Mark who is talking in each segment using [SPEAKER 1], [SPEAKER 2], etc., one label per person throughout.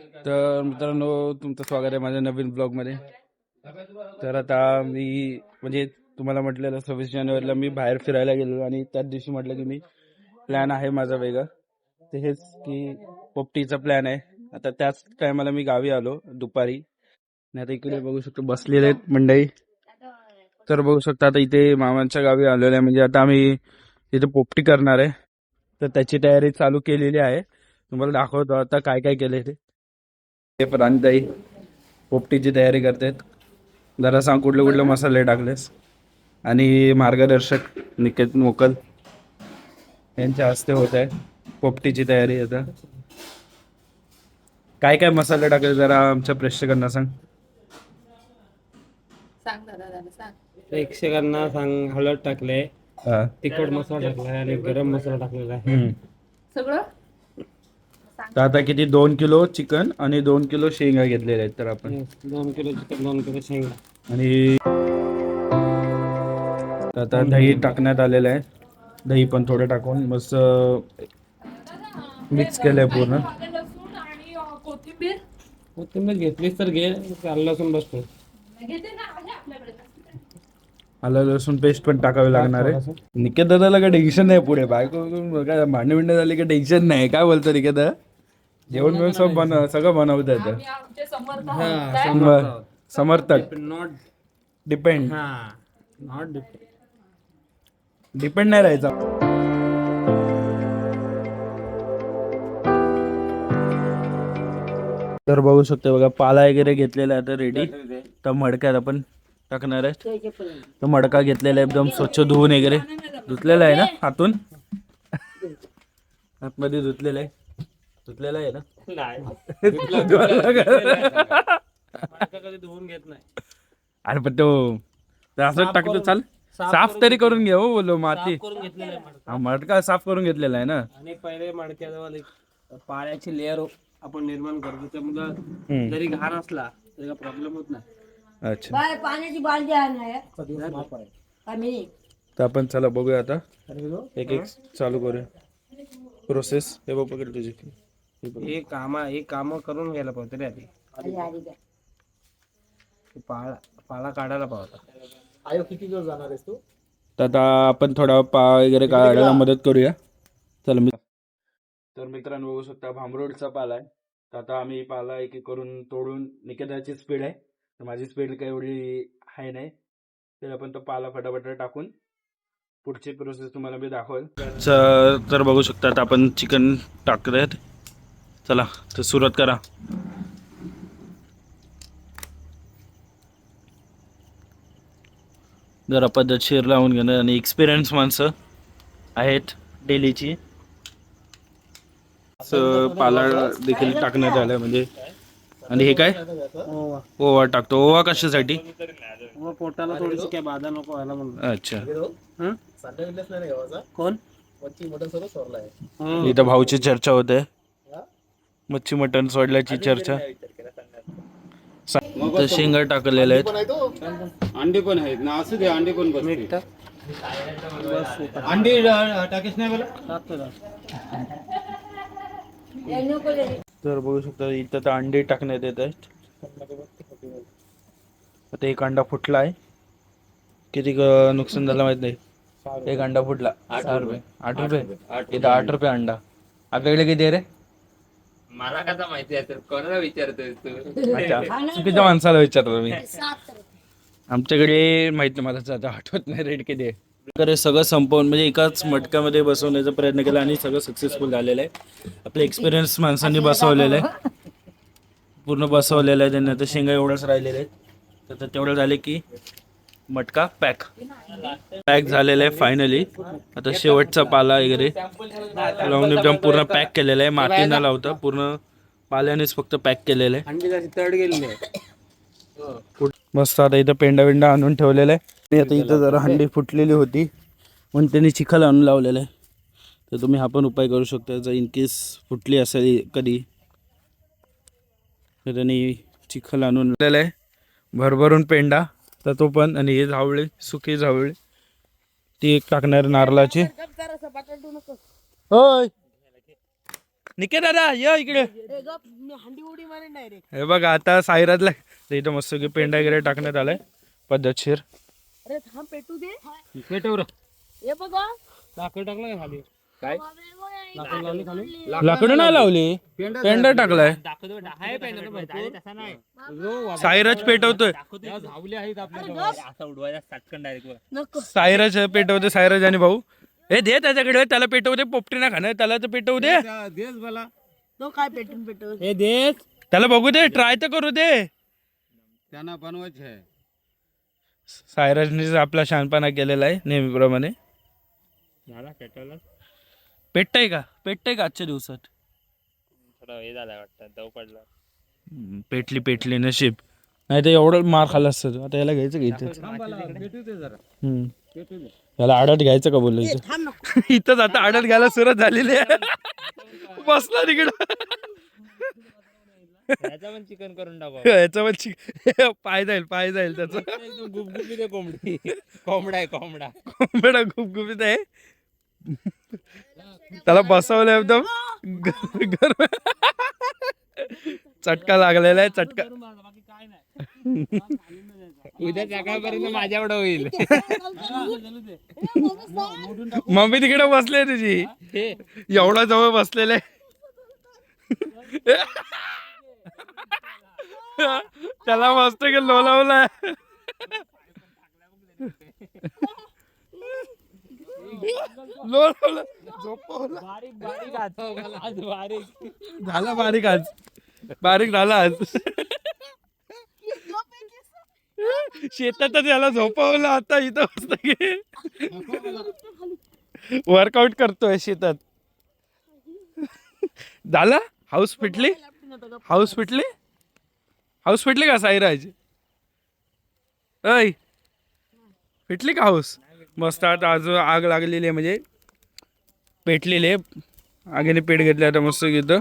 [SPEAKER 1] तर मित्रांनो तुमचं स्वागत आहे माझ्या नवीन ब्लॉगमध्ये. तर आता मी म्हणजे तुम्हाला म्हटलेलं सव्वीस जानेवारीला मी बाहेर फिरायला गेलो आणि त्याच दिवशी म्हटलं की मी प्लॅन आहे माझा वेगळा. ते हेच की पोपटीचा प्लॅन आहे. आता त्याच टायमाला मी गावी आलो दुपारी. आणि आता इकडे बघू शकतो बसलेले आहेत मंडई तर बघू शकता आता इथे मामांच्या गावी आलेलो आहे. म्हणजे आता आम्ही इथे पोपटी करणार आहे. तर त्याची तयारी चालू केलेली आहे. तुम्हाला दाखवतो आता काय काय केलंय ते. प्रांताई पोपटीची तयारी करतात जरा सांग कुठले कुठले मसाले टाकलेस. आणि मार्गदर्शक निकेत मोकल यांच्या हस्ते होत आहे. पोपटीची तयारी आता. काय काय मसाले टाकले जरा आमच्या प्रेक्षकांना सांग.
[SPEAKER 2] सांग दादा दादा सांग.
[SPEAKER 3] प्रेक्षकांना सांग हळद टाकले. तिखट मसाला टाकलाय आणि गरम मसाला टाकलेला आहे.
[SPEAKER 2] सगळं?
[SPEAKER 1] तर आता किती? दोन किलो चिकन आणि दोन किलो शेंगा घेतलेल्या आहेत तर आपण.
[SPEAKER 3] दोन किलो चिकन दोन किलो शेंगा.
[SPEAKER 1] आणि आता दही टाकण्यात आलेलं आहे. दही पण थोडं टाकून मस्त मिक्स केलंय पूर्ण.
[SPEAKER 2] कोथिंबीर
[SPEAKER 3] कोथिंबीर घेतलीस तर घे आलं लसूण बसतो
[SPEAKER 1] आलं लसूण पेस्ट पण टाकावी लागणार आहे. निकेत दादाला काय टेन्शन नाही पुढे बायको काय बिंड झाली की टेन्शन नाही. काय बोलतो निकेत? जेवण बिवण सब बनव सगळं बनवतं येतं
[SPEAKER 2] आम्ही आमचे समर्थ
[SPEAKER 3] हा,
[SPEAKER 2] आहोत. काय?
[SPEAKER 1] मग समर्थक.
[SPEAKER 3] नॉट
[SPEAKER 1] डिपेंड
[SPEAKER 3] हा नॉट डिपेंड
[SPEAKER 1] डिपेंड नाही राहायचा. तर बघू शकतो बघा पाला वगैरे घेतलेला आहे आता रेडी तर मडक्यात आपण टाकणार आहे. तर मडका घेतलेला आहे एकदम स्वच्छ धुवून वगैरे. धुतलेला आहे ना हातून आतमध्ये धुतलेला आहे. धुतलेला आहे ना?
[SPEAKER 3] कधी धुवून घेत नाही.
[SPEAKER 1] अरे पण तो तर असं टाकतो चाल. साफ तरी करून घे हो बोलो माती.
[SPEAKER 3] करून घेतलेला आहे मडका.
[SPEAKER 1] हा मडका साफ करून घेतलेला आहे ना?
[SPEAKER 3] आणि पहिले मडक्याजवळ एक पाण्याची लेअर आपण निर्माण करतो. त्यामुळं. जरी घाण असला तरी प्रॉब्लेम होत नाही.
[SPEAKER 1] अच्छा.
[SPEAKER 4] बाय पाण्याची आहे आम्ही
[SPEAKER 1] तर आपण चला बघूया आता. एक एक चालू करूया. प्रोसेस हे बघ पकड तुझी. हे
[SPEAKER 3] कामा हे काम करून घ्यायला पाहिजे रे आधी.
[SPEAKER 4] आधी आधी काय
[SPEAKER 3] हे पाळा पाला काढायला पाहता
[SPEAKER 1] तर आता आपण थोडा पा वगैरे काढायला मदत करूया. चला मी तर मित्रांनो बघू शकता भांबरोडचा पाला आहे. तर आता आम्ही पाला एक एक करून तोडून निकेताची स्पीड आहे. तर माझी स्पीड काही एवढी आहे नाही. तर आपण तो पाला फटाफट टाकून पुढची प्रोसेस तुम्हाला मी दाखवेल. तर बघू शकता आता आपण चिकन टाकत चला तर सुरुवात करा. जरा पद्धतशीर लावून घेणं आणि एक्सपिरियन्स माणसं आहेत डेलीची. असं पाला देखील टाकण्यात आलं म्हणजे. आणि हे काय? ओवा टाकतो. ओवा कशासाठी?
[SPEAKER 3] पोटाला थोडीशी काय बाधा नको व्हायला म्हणून.
[SPEAKER 1] अच्छा.
[SPEAKER 3] हं? कोण? हं.
[SPEAKER 1] इथं भाऊची चर्चा होते. मच्छी मटण सोडल्याची चर्चा. तर शेंगा टाकलेल्या आहेत.
[SPEAKER 5] अंडे पण आहेत ना असू दे अंडे पण. अंडे टाकेश नाही.
[SPEAKER 4] हे.
[SPEAKER 1] तर बघू शकता इथं तर अंडे टाकण्यात येत आहेत. आता एक अंडा फुटला आहे. किती नुकसान झालं माहीत नाही. एक अंडा फुटला. सहा रुपये? आठ रुपये. इथं आठ रुपये अंडा. आपल्याकडे किती आहे रे?
[SPEAKER 6] मला कसा माहिती आहे तर कोणाला विचारतोय तू?
[SPEAKER 1] चुकीच्या माणसाला विचारतो मी. आमच्याकडे माहीत नाही मला आता आठवत नाही रेट किती आहे. तर सगळं संपवून म्हणजे एकाच मटक्यामध्ये बसवण्याचा प्रयत्न केला आणि सगळं सक्सेसफुल झालेलं आहे. आपलं एक्सपिरियन्स माणसांनी बसवलेलं आहे. पूर्ण बसवलेलं आहे त्यांनी आता शेंगा एवढंच राहिलेले आहेत. तर तेवढं झाले की मटका पॅक. पॅक झालेला आहे फायनली आता शेवटचा पाला वगैरे. लावून एकदम पूर्ण पॅक केलेला आहे. माती न लावता. पूर्ण पाल्यानेच फक्त पॅक केलेलं आहे.
[SPEAKER 3] अंडी त्याची तड गेलेली आहे.
[SPEAKER 1] मस्त आता इथं पेंडा बिंडा आणून ठेवलेला आहे. आणि आता इथं जरा हंडी फुटलेली होती. म्हणून त्यांनी चिखल आणून लावलेलं आहे. तर तुम्ही हा पण उपाय करू शकता. जर इन केस फुटली असेल कधी. तर त्यांनी चिखल आणून लावलेलं आहे. भरभरून पेंडा. तर तो पण आणि हे झावळे सुकी झावळे. ती एक टाकणार नारळाची. होय. निके दादा ये इकडे.
[SPEAKER 4] हंडी उडी मारेन डायरेक्ट
[SPEAKER 1] हे बघा आता सायराजला इथं मस्त की पेंडा वगैरे टाकण्यात आलाय. पद्धतशीर.
[SPEAKER 4] अरे थांब पेटू दे.
[SPEAKER 3] पेटवर
[SPEAKER 4] हे बघा.
[SPEAKER 3] साखर टाकलं का खाली?
[SPEAKER 6] काय?
[SPEAKER 3] साखर लावली खाली
[SPEAKER 1] लाकडं नाही लावली. पेंडा टाकलाय.
[SPEAKER 3] आहे पेंडा तो भरपूर. जो
[SPEAKER 1] सायराज पेटवतोय.
[SPEAKER 3] त्या झावली आहेत आपल्या
[SPEAKER 6] असं उडवायचा साटकन डायरेक्ट
[SPEAKER 4] नको.
[SPEAKER 1] सायराज पेटवते सायराज आणि भाऊ. हे दे त्याच्याकडे त्याला पेटवते पोपटी ना खाणं त्याला तर पेटवू दे.
[SPEAKER 5] देस मला
[SPEAKER 4] तो काय पेटून पेटून
[SPEAKER 3] हे देश
[SPEAKER 1] त्याला बघू दे ट्राय तर करू दे.
[SPEAKER 5] त्यांना बनवायचे आहे.
[SPEAKER 1] सायराजने आपला शहाणपणा केलेला आहे नेहमीप्रमाणे.
[SPEAKER 6] झाला पेट्रोल
[SPEAKER 1] पेटतंय का? पेटतंय का आजच्या दिवसात?
[SPEAKER 6] थोडं हे झालं वाटतं दव पडलं.
[SPEAKER 1] हम्म, पेटली पेटली नशीब. नाही तर एवढं मार खाल्ला असतं तू. आता याला घ्यायचं
[SPEAKER 3] दे
[SPEAKER 1] याला आडत घ्यायचं का बोललो इथं?
[SPEAKER 4] थांब
[SPEAKER 1] इथंच आता आडत घ्यायला सुरुवात झालेली आहे. बसला तिकडं.
[SPEAKER 6] पण चिकन करून टाकू
[SPEAKER 1] याचं पण चिक- पाय जाईल पाय जाईल त्याचं.
[SPEAKER 6] एकदम गुपगुपीत आहे कोंबडी. कोंबडा आहे कोंबडा.
[SPEAKER 1] बेटा गुपगुपीत आहे. त्याला बसवलं एकदम चटका लागलेला आहे चटका.
[SPEAKER 6] उद्या सकाळपर्यंत माझ्याकडे होईल.
[SPEAKER 1] मम्मी तिकडे बसले तुझी. एवढा जवळ बसलेले. त्याला मस्त की लोलावलाय. लोलावलं झोपवलं
[SPEAKER 3] बारीक बारीक आज बारीक
[SPEAKER 1] झाला बारीक आज. बारीक झाला आज. शेतातच याला झोपवलं आता इथं मस्त वर्कआउट करतोय शेतात. झाला? हाऊस फिटली? हाऊस फिटली? हाऊस फिटली का साईराज? ऐ फिटली का हाऊस मस्त आता आज आग लागलेली आहे म्हणजे पेटलेली आहे. आगीने पेट घेतले आता मस्त घेतो.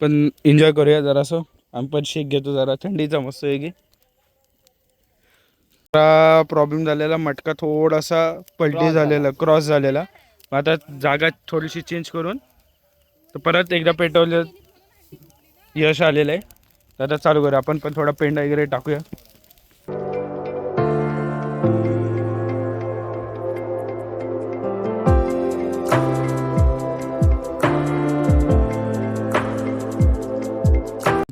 [SPEAKER 1] पण एन्जॉय करूया जरासं. आम्ही पण शेक घेतो जरा. थंडीचा मस्त आहे की. प्रॉब्लेम झालेला मटका थोडासा पलटी झालेला क्रॉस झालेला. मग आता जागा थोडीशी चेंज करून तर परत एकदा पेटवलं यश आलेलं आहे. तर आता चालू करूया. आपण पण थोडा पेंडा वगैरे टाकूया.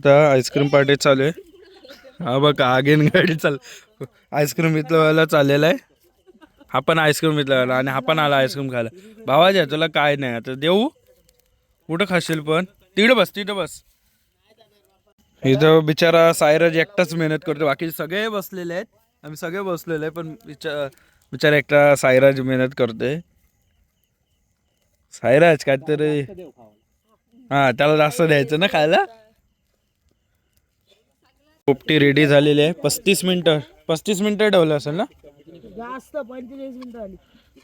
[SPEAKER 1] आता आईस्क्रीम पार्टी चालू आहे. हा बघा आगेन गाडी चाल आईस्क्रीम इथला चाललेला आहे. हा पण आईस्क्रीम इथला आणि हा पण आला आईस्क्रीम खायला. भावाजी तुला काय नाही आता देऊ? कुठं खाशील पण? तिकडं बस तिथं बस. इथं बिचारा सायराज एकटाच मेहनत करतो बाकी सगळे बसलेले आहेत. आम्ही सगळे बसलेले आहे पण बिचार बिचारा एकटा सायराज मेहनत करते सायराज काहीतरी हा त्याला जास्त द्यायचं ना खायला? पोपटी रेडी झालेली आहे. पस्तीस मिनिटं पस्तीस मिनिटं ठेवलं असेल ना?
[SPEAKER 4] जास्त पंचेचाळीस मिनिटं आली.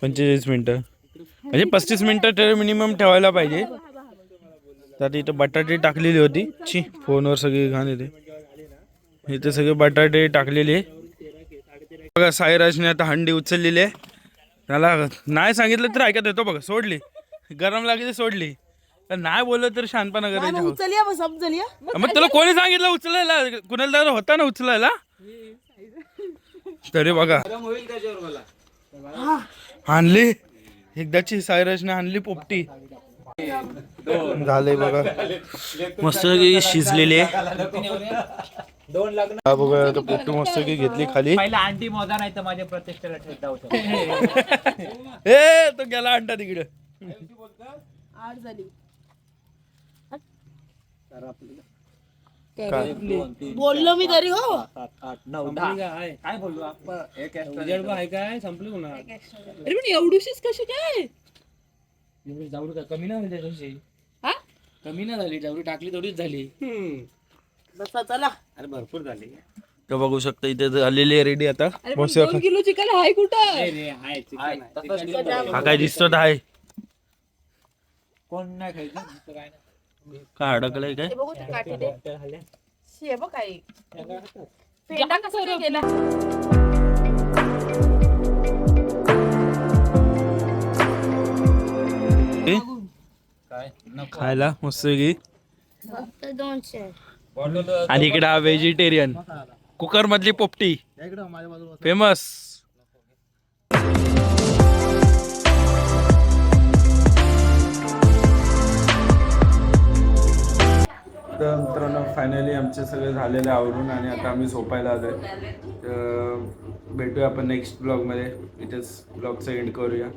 [SPEAKER 1] पंचेचाळीस मिनिटं. म्हणजे पस्तीस मिनिटं तर मिनिमम ठेवायला पाहिजे. तर इथं बटाटे टाकलेली होती. छी फोनवर सगळी घाण येते. इथे सगळे बटाटे टाकलेले. बघा साईराजने आता हंडी उचललेली आहे. त्याला नाही सांगितलं तर ऐकत येतो बघा सोडली. गरम लागली तर सोडली. नाही बोललं तर शानपणा करायचं
[SPEAKER 4] मग
[SPEAKER 1] तुला कोणी सांगितलं उचलायला? कुणाला तर होता ना उचलायला. तरी बघा. आणली एकदाची सायराजने आणली पोपटी. झाले बघा. मस्त शिजलेली आहे. हा बघा आता पोपटी मस्त घेतली खाली.
[SPEAKER 3] पहिला आंटी मोजा नाही तर माझ्या प्रतिष्ठेला ठेवता होता.
[SPEAKER 1] ए तो गेला अंडा तिकडे.
[SPEAKER 4] आठ झाली. बोललो मी तरी हो.
[SPEAKER 3] काय बोललो? उजेड आहे काय संपली होणार
[SPEAKER 2] अरे पण एवढीशीच कशी काय?
[SPEAKER 3] जावडी काय कमी नाही झाली त्याच्याशी
[SPEAKER 2] हा?
[SPEAKER 3] कमी नाही झाली. जावडी टाकली थोडीच झाली.
[SPEAKER 4] बसा चला.
[SPEAKER 3] अरे भरपूर झाली.
[SPEAKER 1] तर बघू शकता इथे झालेली आहे रेडी आता.
[SPEAKER 2] अरे पण
[SPEAKER 1] बसूया
[SPEAKER 2] दोन किलो चिकन आहे कुठं?
[SPEAKER 3] रे आहे. चिकन आहे.
[SPEAKER 1] हा काय दिसतो आहे.
[SPEAKER 3] कोण नाही खायचं? नुसतं काय नाही.
[SPEAKER 1] काय अडकलंय काय?
[SPEAKER 2] हे बघू ते काठी दे.
[SPEAKER 3] त्या खाल्ल्या.
[SPEAKER 2] शी, हे बघ काय. पेंडा कसा काय गेला?
[SPEAKER 1] खायला? मस्त की?
[SPEAKER 7] फक्त दोनशे
[SPEAKER 1] आणि इकडे हा व्हेजिटेरियन. कुकर मधली पोपटी. फेमस. फायनली आमचे सगळे झालेले आवरून आणि आता आम्ही झोपायला आलो तर भेटूया आपण नेक्स्ट ब्लॉगमध्ये इथेच ब्लॉगचं एंड करूया.